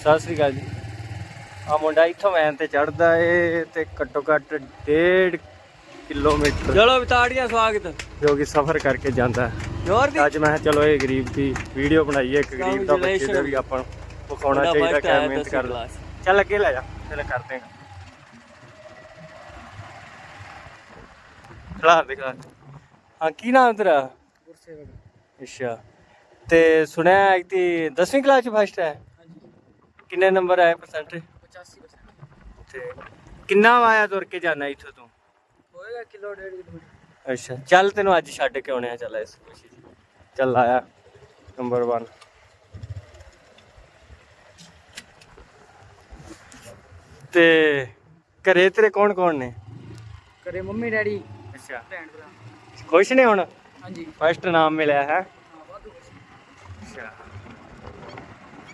ਸਤਿ ਸ੍ਰੀ ਅਕਾਲ ਜੀ। ਆ ਮੁੰਡਾ ਇੱਥੋਂ ਵੈਨ ਤੇ ਚੜਦਾ ਏ ਤੇ ਘੱਟੋ ਘੱਟ 1.5 ਕਿਲੋਮੀਟਰ ਚਲੋ ਵਿਤਾੜੀਆਂ ਸਵਾਗਤ। ਜੋ ਕਿ ਸਫ਼ਰ ਕਰਕੇ ਜਾਂਦਾ। ਹੈ ਜੋਰ ਦੀ। ਅੱਜ ਮੈਂ ਕਿਹਾ ਚਲੋ ਇਹ ਗਰੀਬ ਦੀ ਵੀਡੀਓ ਬਣਾਈਏ ਇੱਕ ਗਰੀਬ ਦਾ ਬੱਚੇ ਦਾ ਵੀ ਆਪਾਂ ਨੂੰ ਵਿਖਾਉਣਾ ਮੁੰਡਾ ਚਾਹੀਦਾ first ਕਿ ਆਇਆ ਮਿਹਨਤ ਦਸਵੀਂ ਕਰਦਾ। class। ਚੱਲ ਅੱਗੇ ਲੈ ਜਾ ਚੱਲ ਕਰਦੇ ਹਾਂ। ਖਲਾ ਦੇ ਖਲਾ ਹਾਂ ਕੀ ਨਾਮ ਤੇਰਾ? ਅੱਛਾ। ਤੇ ਸੁਣਿਆ ਕਿ 10ਵੀਂ ਕਲਾਸ ਚ ਫਸਟ ਹੈ? ਕਿੰਨੇ ਨੰਬਰ ਆਏ ਪਰਸੈਂਟ 85% ਤੇ ਕਿੰਨਾ ਆਇਆ ਤੁਰ ਕੇ ਜਾਣਾ ਇੱਥੋਂ ਤੂੰ? ਹੋਏਗਾ ਕਿਲੋ ਡੇਢ ਕਿਲੋਮੀਟਰ ਅੱਛਾ ਚੱਲ ਤੈਨੂੰ ਅੱਜ ਛੱਡ ਕੇ ਆਉਣੇ ਆ ਚੱਲ ਇਸ ਚ। ਚੱਲ ਆਇਆ ਨੰਬਰ 1 ਤੇ ਘਰੇ ਤੇਰੇ ਕੌਣ ਕੌਣ ਨੇ? ਕਰੇ ਮੰਮੀ ਡੈਡੀ ਅੱਛਾ। ਭੈਣ ਭਰਾ। ਖੁਸ਼ ਨੇ ਹੁਣ? ਹਾਂਜੀ। ਫਸਟ ਨਾਮ ਮਿਲਿਆ ਹੈ। ਹਾਂ ਵਾਧੂ ਅੱਛਾ।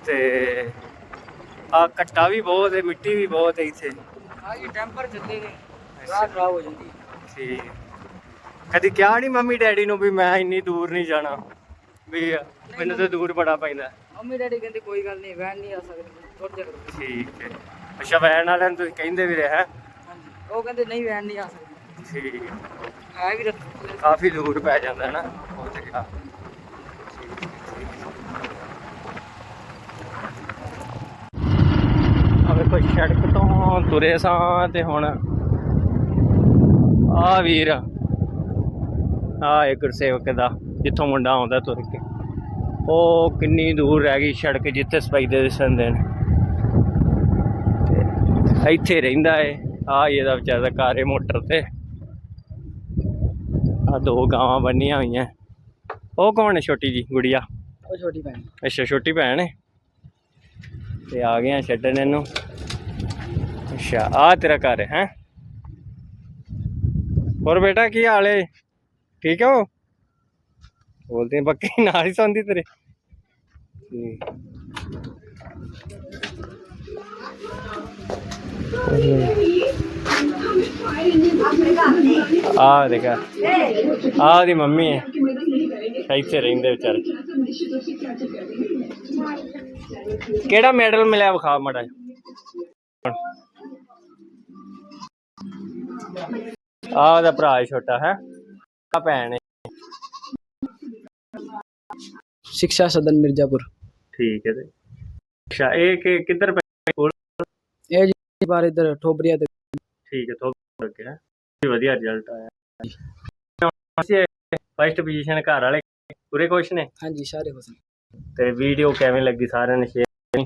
ਤੇ ਆ ਕੱਟਾ ਵੀ ਬਹੁਤ ਹੈ ਮਿੱਟੀ ਵੀ ਬਹੁਤ ਹੈ ਇੱਥੇ। ਹਾਂ ਜੀ ਟੈਂਪਰ ਚੱਲਦੇ ਨੇ ਰਾਤ ਖਰਾਬ ਹੋ ਜਾਂਦੀ ਠੀਕ ਕਦੀ ਕਿਹਾ ਨਹੀਂ ਮੰਮੀ ਡੈਡੀ ਨੂੰ ਵੀ ਮੈਂ ਇੰਨੀ ਦੂਰ ਨਹੀਂ ਜਾਣਾ? ਵੀ ਮੈਨੂੰ ਤਾਂ ਦੂਰ ਬੜਾ ਪੈਂਦਾ ਮੰਮੀ ਡੈਡੀ ਕਹਿੰਦੇ ਕੋਈ ਗੱਲ ਨਹੀਂ ਵੈਨ ਨਹੀਂ ਆ ਸਕਦੀ ਤੁਰ ਜਾ ਕਰੋ ਠੀਕ ਹੈ। ਅੱਛਾ ਵੈਨ ਵਾਲਿਆਂ ਨੂੰ ਤੁਸੀਂ ਕਹਿੰਦੇ ਵੀ ਰਿਹਾ ਹਾਂਜੀ ਉਹ ਕਹਿੰਦੇ ਨਹੀਂ ਵੈਨ ਨਹੀਂ ਆ ਸਕਦੀ। ਠੀਕ ਹੈ। ਹੈ ਵੀ ਰੱਖ। ਕਾਫੀ ਦੂਰ ਪੈ ਜਾਂਦਾ ਹੈ ਨਾ। ਉਹ ਤੇ ਕਿਹਾ ਆ ਵੇਖੋ ਸੜਕ ਤੋਂ ਤੁਰੇ ਸਾਂ ਤੇ ਹੁਣ ਆ ਵੀਰ। ਆ ਇਹ ਗੁਰਸੇਵਕ ਦਾ ਜਿੱਥੋਂ ਮੁੰਡਾ ਆਉਂਦਾ ਤੁਰ ਕੇ। ਉਹ ਕਿੰਨੀ ਦੂਰ ਰਹਿ ਗਈ ਸੜਕ ਜਿੱਥੇ ਸਪਾਈ ਦੇ ਦਿਸਦੇ ਨੇ। ਇੱਥੇ ਰਹਿੰਦਾ ਏ। ਆ ਇਹਦਾ ਵਿਚਾਰਾ ਏ ਮੋਟਰ ਤੇ। ਆ ਦੋ ਗਾਵਾਂ ਬੰਨੀਆਂ ਹੋਈਆਂ। ਉਹ ਕੌਣ ਹੈ ਛੋਟੀ ਜੀ ਗੁੜੀਆ? ਉਹ ਛੋਟੀ ਭੈਣ। ਅੱਛਾ ਛੋਟੀ ਭੈਣ ਹੈ ਤੇ ਆ ਗਏ ਆ ਛੱਡਣ ਇਹਨੂੰ। ਅੱਛਾ ਆ ਤੇਰਾ ਘਰ ਹੈ, ਹੈਂ? ਹੋਰ ਬੇਟਾ, ਕੀ ਹਾਲ ਹੈ ਠੀਕ ਹੋ? ਬੋਲਦੇ ਬੱਕੀ ਨਾਲ ਹੀ ਸੌਂਦੀ ਤੇਰੇ। ਆ ਦੇਖਾ ਆ ਦੀ ਮੰਮੀ ਹੈ। ਇੱਥੇ ਰਹਿੰਦੇ ਵਿਚਾਰੇ। ਕਿਹੜਾ ਮੈਡਲ ਮਿਲਿਆ ਵਿਖਾ ਮੜਾ ਆ ਉਹਦਾ ਭਰਾ ਹੈ ਛੋਟਾ ਹੈ ਆ ਭੈਣ ਹੈ। ਸਿੱਖਿਆ ਸਦਨ ਮਿਰਜ਼ਾਪੁਰ। ਠੀਕ ਹੈ ਤੇ ਅੱਛਾ ਇਹ ਕਿ ਕਿੱਧਰ ਪੈ ਕੋਲ? ਇਹ ਜੀ ਬਾਰ ਇਧਰ ਠੋਬਰੀਆ ਤੇ। ਠੀਕ ਹੈ ਤੋਂ ਲੱਗਿਆ ਜੀ ਵਧੀਆ ਰਿਜ਼ਲਟ ਆਇਆ। ਫਸਟ ਪੋਜੀਸ਼ਨ ਘਰ ਵਾਲੇ ਪੂਰੇ ਖੁਸ਼ ਨੇ? ਹਾਂਜੀ ਸਾਰੇ ਹੁਸਨ ਤੇ ਵੀਡੀਓ ਕਿਵੇਂ ਲੱਗੀ ਸਾਰਿਆਂ ਨੇ ਸ਼ੇਅਰ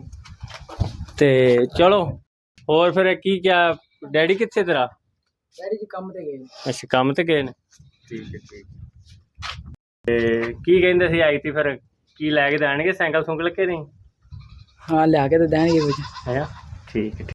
ਤੇ ਚਲੋ ਹੋਰ ਫਿਰ ਕੀ ਕਿਹਾ ਡੈਡੀ ਕਿੱਥੇ ਤੇਰਾ? ਡੈਡੀ ਜੀ ਕੰਮ ਤੇ ਗਏ ਅੱਛਾ ਕੰਮ ਤੇ ਗਏ ਨੇ? ਠੀਕ ਹੈ ਠੀਕ ਤੇ ਕੀ ਕਹਿੰਦੇ ਸੀ ਆਈ ਤੀ ਫਿਰ? ਕੀ ਲੈ ਕੇ ਦੇਣਗੇ? ਸਾਈਕਲ ਸੁੰਕਲ ਕੇ ਨਹੀਂ? ਹਾਂ ਲਿਆ ਕੇ ਤੇ ਦੇਣਗੇ ਕੁਝ ਹੈ? ਠੀਕ ਹੈ